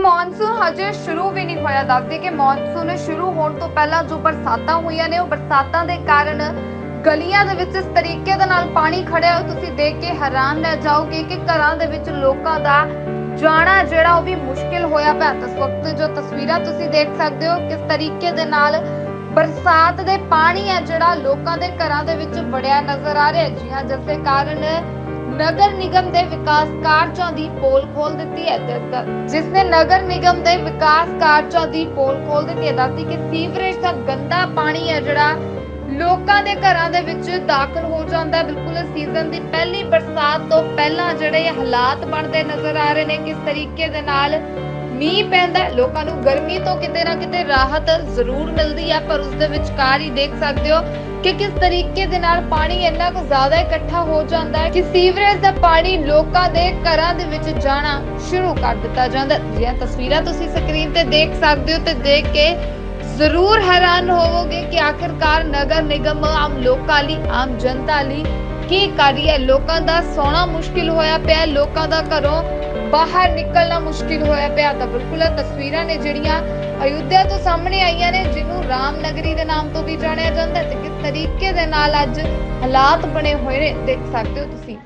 Monsoon ਹਜੇ ਸ਼ੁਰੂ ਵੀ ਨਹੀਂ ਹੋਇਆ। ਦੱਸਦੇ ਕਿ ਮੌਨਸੂਨ ਸ਼ੁਰੂ ਹੋਣ ਤੋਂ ਪਹਿਲਾਂ ਜੋ ਬਰਸਾਤਾਂ ਹੋਈਆਂ ਨੇ, ਉਹ ਬਰਸਾਤਾਂ ਦੇ ਕਾਰਨ ਗਲੀਆਂ ਦੇ ਵਿੱਚ ਇਸ ਤਰੀਕੇ ਦੇ ਨਾਲ ਪਾਣੀ ਖੜਿਆ ਹੋਇਆ। ਤੁਸੀਂ ਦੇਖ ਕੇ ਹੈਰਾਨ ਰਹਿ ਜਾਓਗੇ ਕਿ ਘਰਾਂ ਦੇ ਵਿੱਚ ਲੋਕਾਂ ਦਾ ਜਾਣਾ ਜਿਹੜਾ, ਉਹ ਵੀ ਮੁਸ਼ਕਿਲ ਹੋਇਆ ਪਿਆ। ਤਾਂ ਇਸ ਵਕਤ ਜੋ ਤਸਵੀਰਾਂ ਤੁਸੀਂ ਦੇਖ ਸਕਦੇ ਹੋ, ਕਿਸ ਤਰੀਕੇ ਦੇ ਨਾਲ ਬਰਸਾਤ ਦੇ ਪਾਣੀ ਹੈ ਜਿਹੜਾ ਲੋਕਾਂ ਦੇ ਘਰਾਂ ਦੇ ਵਿੱਚ ਵੜਿਆ ਨਜ਼ਰ ਆ ਰਿਹਾ ਜੀ ਹਾਂ, ਜਿਸ ਦੇ ਕਾਰਨ ਨਗਰ ਨਿਗਮ ਦੇ ਵਿਕਾਸ ਕਾਰਜਾਂ ਦੀ ਪੋਲ ਖੋਲ ਦਿੱਤੀ ਹੈ। ਜਿਸ ਨੇ ਨਗਰ ਨਿਗਮ ਦੇ ਵਿਕਾਸ ਕਾਰਜਾਂ ਦੀ ਪੋਲ ਖੋਲ ਦਿੱਤੀ ਹੈ। ਦੱਸਦੀ ਕਿ ਸੀਵਰੇਜ ਦਾ ਗੰਦਾ ਪਾਣੀ ਹੈ, ਜਿਹੜਾ ਲੋਕਾਂ ਦੇ ਘਰਾਂ ਦੇ ਵਿੱਚ ਦਾਖਲ ਹੋ ਜਾਂਦਾ ਬਿਲਕੁਲ ਸੀਜ਼ਨ ਦੀ ਪਹਿਲੀ ਬਰਸਾਤ ਤੋਂ ਪਹਿਲਾਂ ਜਿਹੜੇ ਹਾਲਾਤ ਬਣਦੇ ਨਜ਼ਰ ਆ ਰਹੇ ਨੇ, ਕਿਸ ਤਰੀਕੇ ਦੇ ਨਾਲ ਮੀਂਹ ਪੈਂਦਾ ਲੋਕਾਂ ਨੂੰ ਗਰਮੀ ਤੋਂ ਕਿਤੇ ਨਾ ਕਿਤੇ ਰਾਹਤ ਜ਼ਰੂਰ ਮਿਲਦੀ ਹੈ, ਪਰ ਉਸ ਦੇ ਵਿਚਕਾਰ ਹੀ ਦੇਖ ਸਕਦੇ ਹੋ ਕਿ ਕਿਸ ਤਰੀਕੇ ਦੇ ਨਾਲ ਪਾਣੀ ਇੰਨਾ ਕੁ ਜ਼ਿਆਦਾ ਇਕੱਠਾ ਹੋ ਜਾਂਦਾ ਹੈ ਕਿ ਸੀਵਰੇਜ ਦਾ ਪਾਣੀ ਲੋਕਾਂ ਦੇ ਘਰਾਂ ਦੇ ਵਿੱਚ ਜਾਣਾ ਸ਼ੁਰੂ ਕਰ ਦਿੱਤਾ ਜਾਂਦਾ ਹੈ। ਤਸਵੀਰਾਂ ਤੁਸੀਂ ਸਕਰੀਨ ਤੇ ਦੇਖ ਸਕਦੇ ਹੋ ਤੇ ਦੇਖ ਕੇ ਜ਼ਰੂਰ ਹੈਰਾਨ ਹੋਵੋਗੇ ਕਿ ਆਖਿਰਕਾਰ ਨਗਰ ਨਿਗਮ ਆਮ ਲੋਕਾਂ ਲਈ, ਆਮ ਜਨਤਾ ਲਈ ਕੀ ਕਰ ਰਹੀ ਹੈ। ਲੋਕਾਂ ਦਾ ਸੌਣਾ ਮੁਸ਼ਕਿਲ ਹੋਇਆ ਪਿਆ ਲੋਕਾਂ ਦਾ ਘਰੋਂ ਬਾਹਰ ਨਿਕਲਣਾ ਮੁਸ਼ਕਿਲ ਹੋਇਆ ਪਿਆ। ਤਾਂ ਬਿਲਕੁਲ ਇਹ ਤਸਵੀਰਾਂ ਨੇ ਜਿਹੜੀਆਂ ਅਯੁੱਧਿਆ ਤੋਂ ਸਾਹਮਣੇ ਆਈਆਂ ਨੇ, ਜਿਹਨੂੰ ਰਾਮਨਗਰੀ ਦੇ ਨਾਮ ਤੋਂ ਵੀ ਜਾਣਿਆ ਜਾਂਦਾ ਹੈ ਤੇ ਕਿਸ ਤਰੀਕੇ ਦੇ ਨਾਲ ਅੱਜ ਹਾਲਾਤ ਬਣੇ ਹੋਏ ਨੇ, ਦੇਖ ਸਕਦੇ ਹੋ ਤੁਸੀਂ।